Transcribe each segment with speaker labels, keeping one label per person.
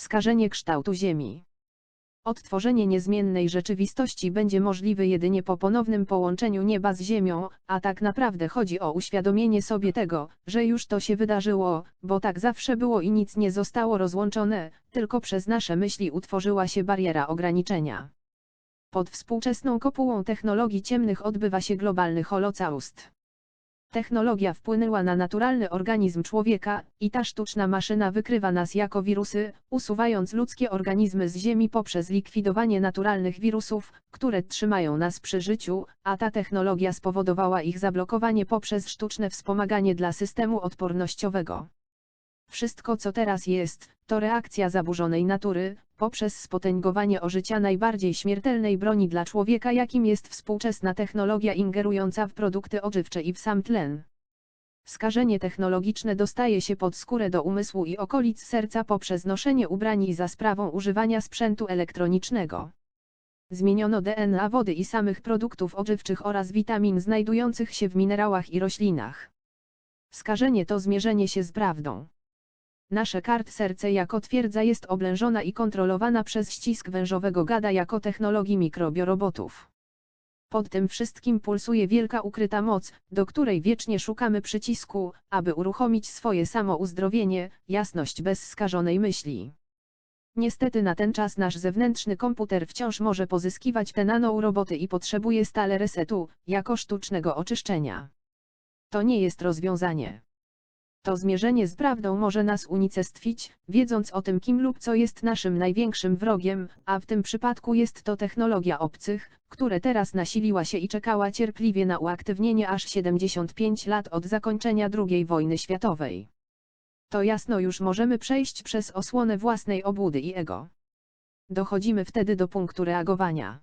Speaker 1: Skażenie kształtu Ziemi. Odtworzenie niezmiennej rzeczywistości będzie możliwe jedynie po ponownym połączeniu nieba z Ziemią, a tak naprawdę chodzi o uświadomienie sobie tego, że już to się wydarzyło, bo tak zawsze było i nic nie zostało rozłączone, tylko przez nasze myśli utworzyła się bariera ograniczenia. Pod współczesną kopułą technologii ciemnych odbywa się globalny holocaust. Technologia wpłynęła na naturalny organizm człowieka, i ta sztuczna maszyna wykrywa nas jako wirusy, usuwając ludzkie organizmy z Ziemi poprzez likwidowanie naturalnych wirusów, które trzymają nas przy życiu, a ta technologia spowodowała ich zablokowanie poprzez sztuczne wspomaganie dla systemu odpornościowego. Wszystko co teraz jest, to reakcja zaburzonej natury, poprzez spotęgowanie ożycia najbardziej śmiertelnej broni dla człowieka jakim jest współczesna technologia ingerująca w produkty odżywcze i w sam tlen. Skażenie technologiczne dostaje się pod skórę do umysłu i okolic serca poprzez noszenie ubrań za sprawą używania sprzętu elektronicznego. Zmieniono DNA wody i samych produktów odżywczych oraz witamin znajdujących się w minerałach i roślinach. Skażenie to zmierzenie się z prawdą. Nasze kart serce jako twierdza jest oblężona i kontrolowana przez ścisk wężowego gada jako technologii mikrobiorobotów. Pod tym wszystkim pulsuje wielka ukryta moc, do której wiecznie szukamy przycisku, aby uruchomić swoje samouzdrowienie, jasność bez skażonej myśli. Niestety na ten czas nasz zewnętrzny komputer wciąż może pozyskiwać te nanoroboty i potrzebuje stale resetu, jako sztucznego oczyszczenia. To nie jest rozwiązanie. To zmierzenie z prawdą może nas unicestwić, wiedząc o tym kim lub co jest naszym największym wrogiem, a w tym przypadku jest to technologia obcych, które teraz nasiliła się i czekała cierpliwie na uaktywnienie aż 75 lat od zakończenia II wojny światowej. To jasno już możemy przejść przez osłonę własnej obłudy i ego. Dochodzimy wtedy do punktu reagowania.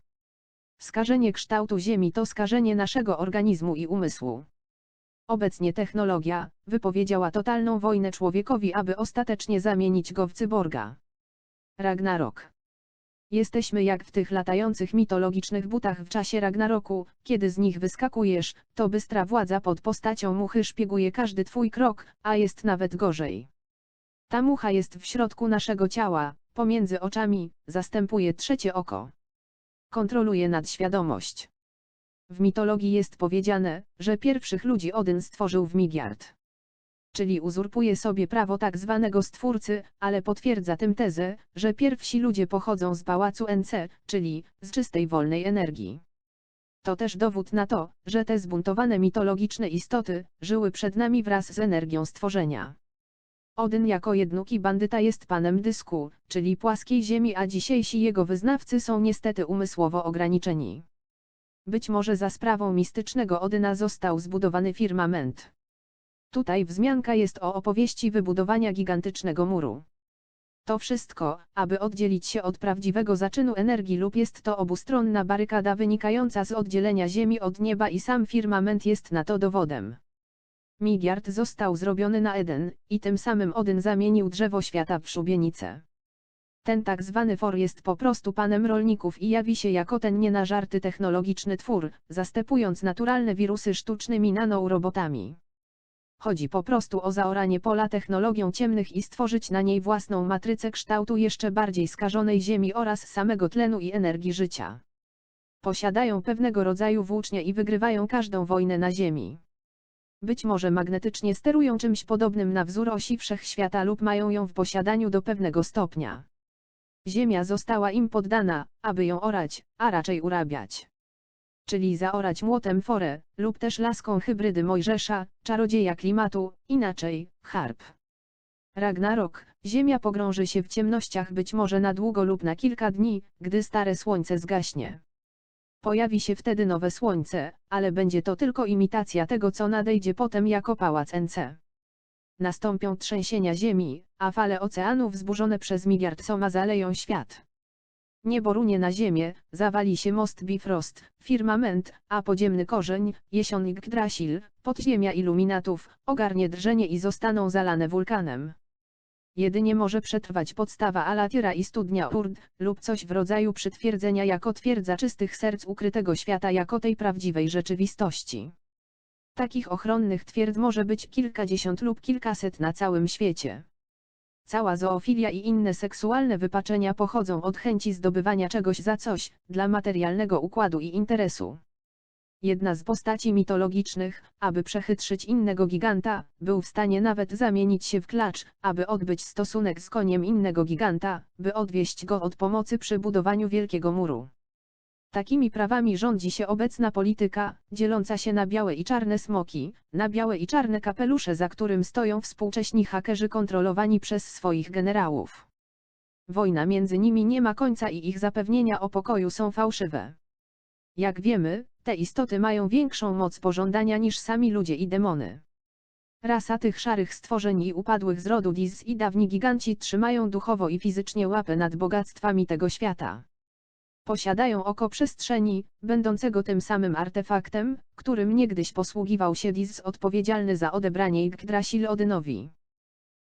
Speaker 1: Skażenie kształtu Ziemi to skażenie naszego organizmu i umysłu. Obecnie technologia wypowiedziała totalną wojnę człowiekowi, aby ostatecznie zamienić go w cyborga. Ragnarok. Jesteśmy jak w tych latających mitologicznych butach w czasie Ragnaroku, kiedy z nich wyskakujesz, to bystra władza pod postacią muchy szpieguje każdy twój krok, a jest nawet gorzej. Ta mucha jest w środku naszego ciała, pomiędzy oczami, zastępuje trzecie oko. Kontroluje nadświadomość. W mitologii jest powiedziane, że pierwszych ludzi Odyn stworzył w Midgard. Czyli uzurpuje sobie prawo tak zwanego stwórcy, ale potwierdza tym tezę, że pierwsi ludzie pochodzą z pałacu NC, czyli z czystej wolnej energii. To też dowód na to, że te zbuntowane mitologiczne istoty żyły przed nami wraz z energią stworzenia. Odyn jako jednoki bandyta jest panem dysku, czyli płaskiej ziemi, a dzisiejsi jego wyznawcy są niestety umysłowo ograniczeni. Być może za sprawą mistycznego Odyna został zbudowany firmament. Tutaj wzmianka jest o opowieści wybudowania gigantycznego muru. To wszystko, aby oddzielić się od prawdziwego zaczynu energii lub jest to obustronna barykada wynikająca z oddzielenia Ziemi od nieba i sam firmament jest na to dowodem. Migiard został zrobiony na Eden, i tym samym Odyn zamienił drzewo świata w szubienicę. Ten tak zwany for jest po prostu panem rolników i jawi się jako ten nie na żarty technologiczny twór, zastępując naturalne wirusy sztucznymi nanorobotami. Chodzi po prostu o zaoranie pola technologią ciemnych i stworzyć na niej własną matrycę kształtu jeszcze bardziej skażonej Ziemi oraz samego tlenu i energii życia. Posiadają pewnego rodzaju włócznie i wygrywają każdą wojnę na Ziemi. Być może magnetycznie sterują czymś podobnym na wzór osi wszechświata lub mają ją w posiadaniu do pewnego stopnia. Ziemia została im poddana, aby ją orać, a raczej urabiać. Czyli zaorać młotem forę, lub też laską hybrydy Mojżesza, czarodzieja klimatu, inaczej, harp. Ragnarok, Ziemia pogrąży się w ciemnościach być może na długo lub na kilka dni, gdy stare słońce zgaśnie. Pojawi się wtedy nowe słońce, ale będzie to tylko imitacja tego co nadejdzie potem jako pałac NC nastąpią trzęsienia ziemi, a fale oceanów wzburzone przez miliard soma zaleją świat. Niebo runie na ziemię, zawali się most Bifrost, firmament, a podziemny korzeń, jesion Yggdrasil, podziemia iluminatów, ogarnie drżenie i zostaną zalane wulkanem. Jedynie może przetrwać podstawa Alatiera i studnia Urd, lub coś w rodzaju przytwierdzenia jako twierdza czystych serc ukrytego świata jako tej prawdziwej rzeczywistości. Takich ochronnych twierdz może być kilkadziesiąt lub kilkaset na całym świecie. cała zoofilia i inne seksualne wypaczenia pochodzą od chęci zdobywania czegoś za coś, dla materialnego układu i interesu. Jedna z postaci mitologicznych, aby przechytrzyć innego giganta, był w stanie nawet zamienić się w klacz, aby odbyć stosunek z koniem innego giganta, by odwieść go od pomocy przy budowaniu wielkiego muru. Takimi prawami rządzi się obecna polityka, dzieląca się na białe i czarne smoki, na białe i czarne kapelusze za którym stoją współcześni hakerzy kontrolowani przez swoich generałów. Wojna między nimi nie ma końca i ich zapewnienia o pokoju są fałszywe. Jak wiemy, te istoty mają większą moc pożądania niż sami ludzie i demony. Rasa tych szarych stworzeń i upadłych z rodu Diz i dawni giganci trzymają duchowo i fizycznie łapę nad bogactwami tego świata. Posiadają oko przestrzeni, będącego tym samym artefaktem, którym niegdyś posługiwał się Diz odpowiedzialny za odebranie Yggdrasil Odynowi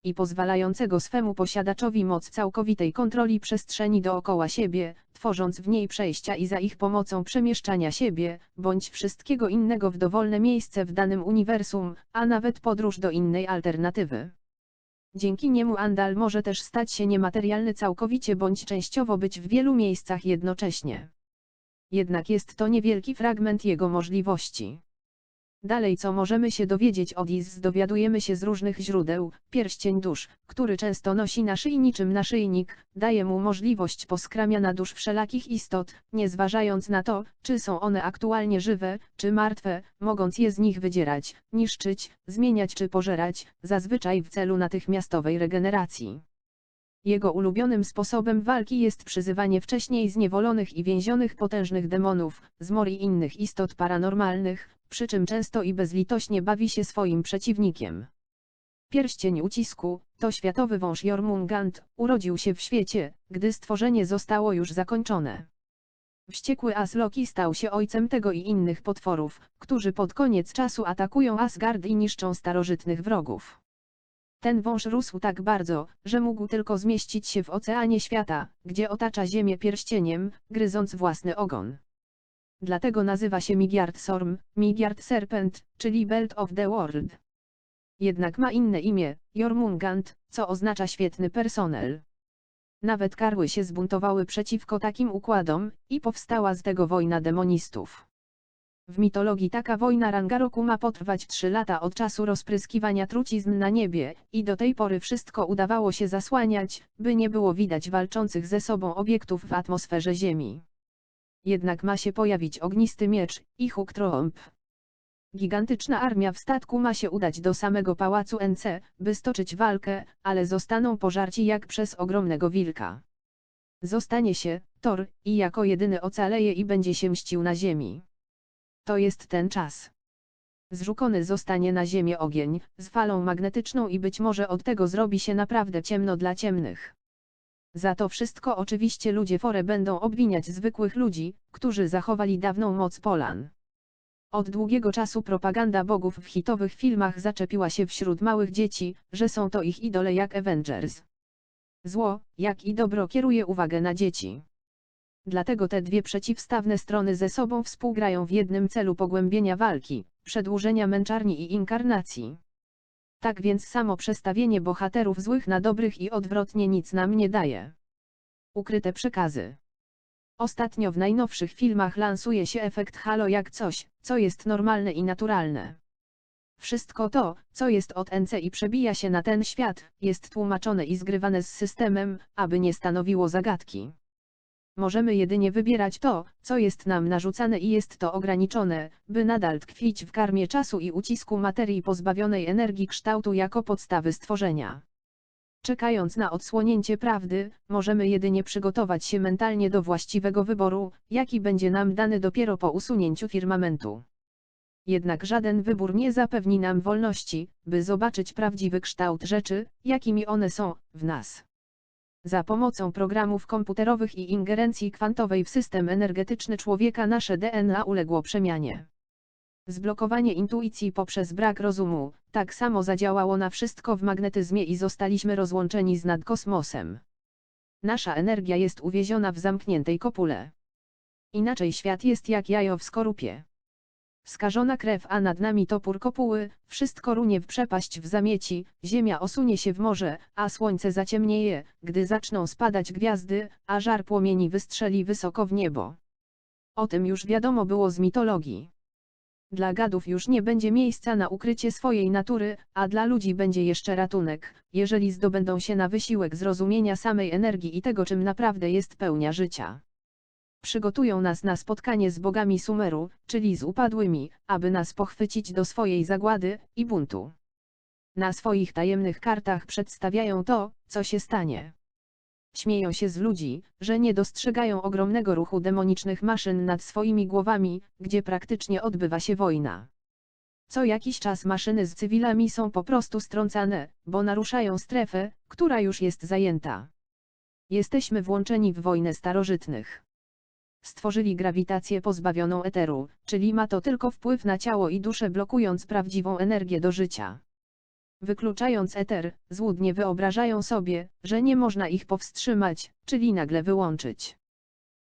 Speaker 1: i pozwalającego swemu posiadaczowi moc całkowitej kontroli przestrzeni dookoła siebie, tworząc w niej przejścia i za ich pomocą przemieszczania siebie, bądź wszystkiego innego w dowolne miejsce w danym uniwersum, a nawet podróż do innej alternatywy. Dzięki niemu Andal może też stać się niematerialny całkowicie bądź częściowo być w wielu miejscach jednocześnie. Jednak jest to niewielki fragment jego możliwości. Dalej co możemy się dowiedzieć od Iz dowiadujemy się z różnych źródeł, pierścień dusz, który często nosi na szyi niczym naszyjnik, daje mu możliwość poskramiania dusz wszelakich istot, nie zważając na to, czy są one aktualnie żywe, czy martwe, mogąc je z nich wydzierać, niszczyć, zmieniać czy pożerać, zazwyczaj w celu natychmiastowej regeneracji. Jego ulubionym sposobem walki jest przyzywanie wcześniej zniewolonych i więzionych potężnych demonów, zmor i innych istot paranormalnych, przy czym często i bezlitośnie bawi się swoim przeciwnikiem. Pierścień ucisku, to światowy wąż Jormungand, urodził się w świecie, gdy stworzenie zostało już zakończone. Wściekły as Loki stał się ojcem tego i innych potworów, którzy pod koniec czasu atakują Asgard i niszczą starożytnych wrogów. Ten wąż rósł tak bardzo, że mógł tylko zmieścić się w oceanie świata, gdzie otacza Ziemię pierścieniem, gryząc własny ogon. Dlatego nazywa się Migiard Sorm, Migiard Serpent, czyli Belt of the World. Jednak ma inne imię, Jormungand, co oznacza świetny personel. Nawet karły się zbuntowały przeciwko takim układom, i powstała z tego wojna demonistów. W mitologii taka wojna Rangaroku ma potrwać trzy lata od czasu rozpryskiwania trucizn na niebie, i do tej pory wszystko udawało się zasłaniać, by nie było widać walczących ze sobą obiektów w atmosferze Ziemi. Jednak ma się pojawić ognisty miecz, i huk trąb. Gigantyczna armia w statku ma się udać do samego pałacu NC, by stoczyć walkę, ale zostaną pożarci jak przez ogromnego wilka. Zostanie się, Thor, i jako jedyny ocaleje i będzie się mścił na ziemi. To jest ten czas. Zrzucony zostanie na ziemię ogień, z falą magnetyczną i być może od tego zrobi się naprawdę ciemno dla ciemnych. Za to wszystko oczywiście ludzie fore będą obwiniać zwykłych ludzi, którzy zachowali dawną moc Polan. Od długiego czasu propaganda bogów w hitowych filmach zaczepiła się wśród małych dzieci, że są to ich idole jak Avengers. Zło, jak i dobro kieruje uwagę na dzieci. Dlatego te dwie przeciwstawne strony ze sobą współgrają w jednym celu pogłębienia walki, przedłużenia męczarni i inkarnacji. Tak więc samo przestawienie bohaterów złych na dobrych i odwrotnie nic nam nie daje. Ukryte przekazy. Ostatnio w najnowszych filmach lansuje się efekt halo jak coś, co jest normalne i naturalne. Wszystko to, co jest od NC i przebija się na ten świat, jest tłumaczone i zgrywane z systemem, aby nie stanowiło zagadki. Możemy jedynie wybierać to, co jest nam narzucane i jest to ograniczone, by nadal tkwić w karmie czasu i ucisku materii pozbawionej energii kształtu jako podstawy stworzenia. Czekając na odsłonięcie prawdy, możemy jedynie przygotować się mentalnie do właściwego wyboru, jaki będzie nam dany dopiero po usunięciu firmamentu. Jednak żaden wybór nie zapewni nam wolności, by zobaczyć prawdziwy kształt rzeczy, jakimi one są, w nas. Za pomocą programów komputerowych i ingerencji kwantowej w system energetyczny człowieka nasze DNA uległo przemianie. Zblokowanie intuicji poprzez brak rozumu, tak samo zadziałało na wszystko w magnetyzmie i zostaliśmy rozłączeni z nadkosmosem. Nasza energia jest uwieziona w zamkniętej kopule. Inaczej świat jest jak jajo w skorupie. Skażona krew, a nad nami topór kopuły, wszystko runie w przepaść w zamieci, ziemia osunie się w morze, a słońce zaciemnieje, gdy zaczną spadać gwiazdy, a żar płomieni wystrzeli wysoko w niebo. O tym już wiadomo było z mitologii. Dla gadów już nie będzie miejsca na ukrycie swojej natury, a dla ludzi będzie jeszcze ratunek, jeżeli zdobędą się na wysiłek zrozumienia samej energii i tego czym naprawdę jest pełnia życia. Przygotują nas na spotkanie z bogami Sumeru, czyli z upadłymi, aby nas pochwycić do swojej zagłady i buntu. Na swoich tajemnych kartach przedstawiają to, co się stanie. Śmieją się z ludzi, że nie dostrzegają ogromnego ruchu demonicznych maszyn nad swoimi głowami, gdzie praktycznie odbywa się wojna. Co jakiś czas maszyny z cywilami są po prostu strącane, bo naruszają strefę, która już jest zajęta. Jesteśmy włączeni w wojnę starożytnych. Stworzyli grawitację pozbawioną eteru, czyli ma to tylko wpływ na ciało i duszę blokując prawdziwą energię do życia. Wykluczając eter, złudnie wyobrażają sobie, że nie można ich powstrzymać, czyli nagle wyłączyć.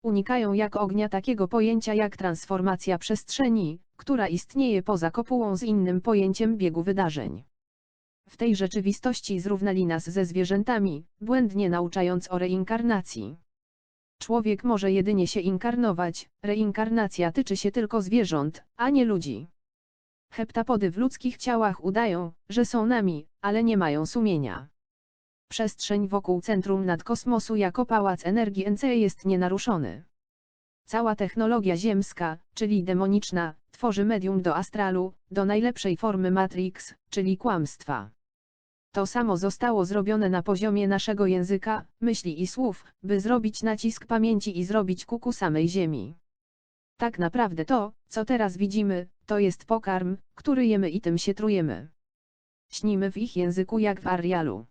Speaker 1: Unikają jak ognia takiego pojęcia jak transformacja przestrzeni, która istnieje poza kopułą z innym pojęciem biegu wydarzeń. W tej rzeczywistości zrównali nas ze zwierzętami, błędnie nauczając o reinkarnacji. Człowiek może jedynie się inkarnować, reinkarnacja tyczy się tylko zwierząt, a nie ludzi. Heptapody w ludzkich ciałach udają, że są nami, ale nie mają sumienia. Przestrzeń wokół centrum nadkosmosu jako pałac energii NC jest nienaruszony. Cała technologia ziemska, czyli demoniczna, tworzy medium do astralu, do najlepszej formy Matrix, czyli kłamstwa. To samo zostało zrobione na poziomie naszego języka, myśli i słów, by zrobić nacisk pamięci i zrobić kuku samej Ziemi. Tak naprawdę to, co teraz widzimy, to jest pokarm, który jemy i tym się trujemy. Śnimy w ich języku jak w Arialu.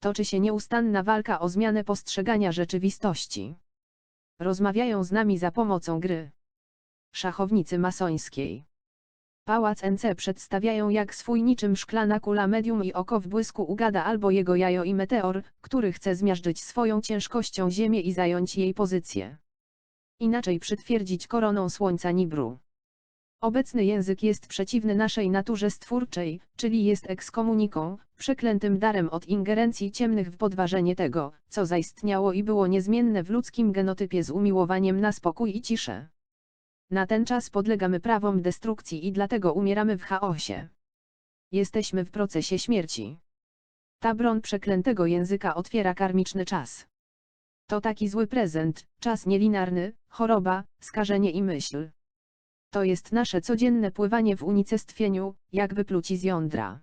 Speaker 1: Toczy się nieustanna walka o zmianę postrzegania rzeczywistości. Rozmawiają z nami za pomocą gry. Szachownicy masońskiej. Pałac NC przedstawiają jak swój niczym szklana kula medium i oko w błysku ugada albo jego jajo i meteor, który chce zmiażdżyć swoją ciężkością ziemię i zająć jej pozycję. Inaczej przytwierdzić koroną słońca Nibru. Obecny język jest przeciwny naszej naturze stwórczej, czyli jest ekskomuniką, przeklętym darem od ingerencji ciemnych w podważenie tego, co zaistniało i było niezmienne w ludzkim genotypie z umiłowaniem na spokój i ciszę. Na ten czas podlegamy prawom destrukcji i dlatego umieramy w chaosie. Jesteśmy w procesie śmierci. Ta broń przeklętego języka otwiera karmiczny czas. To taki zły prezent, czas nielinarny, choroba, skażenie i myśl. To jest nasze codzienne pływanie w unicestwieniu, jak wypluci z jądra.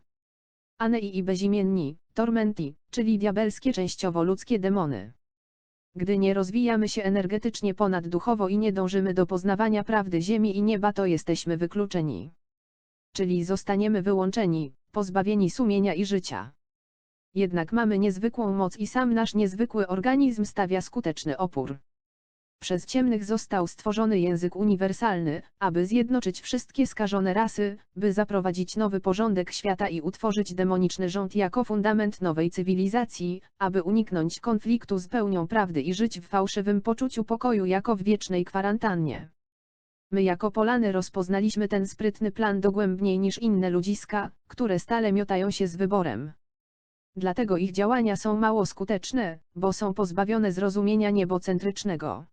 Speaker 1: Anei i bezimienni, tormenti, czyli diabelskie częściowo ludzkie demony. Gdy nie rozwijamy się energetycznie ponad duchowo i nie dążymy do poznawania prawdy ziemi i nieba to jesteśmy wykluczeni. Czyli zostaniemy wyłączeni, pozbawieni sumienia i życia. Jednak mamy niezwykłą moc i sam nasz niezwykły organizm stawia skuteczny opór. Przez ciemnych został stworzony język uniwersalny, aby zjednoczyć wszystkie skażone rasy, by zaprowadzić nowy porządek świata i utworzyć demoniczny rząd jako fundament nowej cywilizacji, aby uniknąć konfliktu z pełnią prawdy i żyć w fałszywym poczuciu pokoju jako w wiecznej kwarantannie. My jako Polany rozpoznaliśmy ten sprytny plan dogłębniej niż inne ludziska, które stale miotają się z wyborem. Dlatego ich działania są mało skuteczne, bo są pozbawione zrozumienia niebocentrycznego.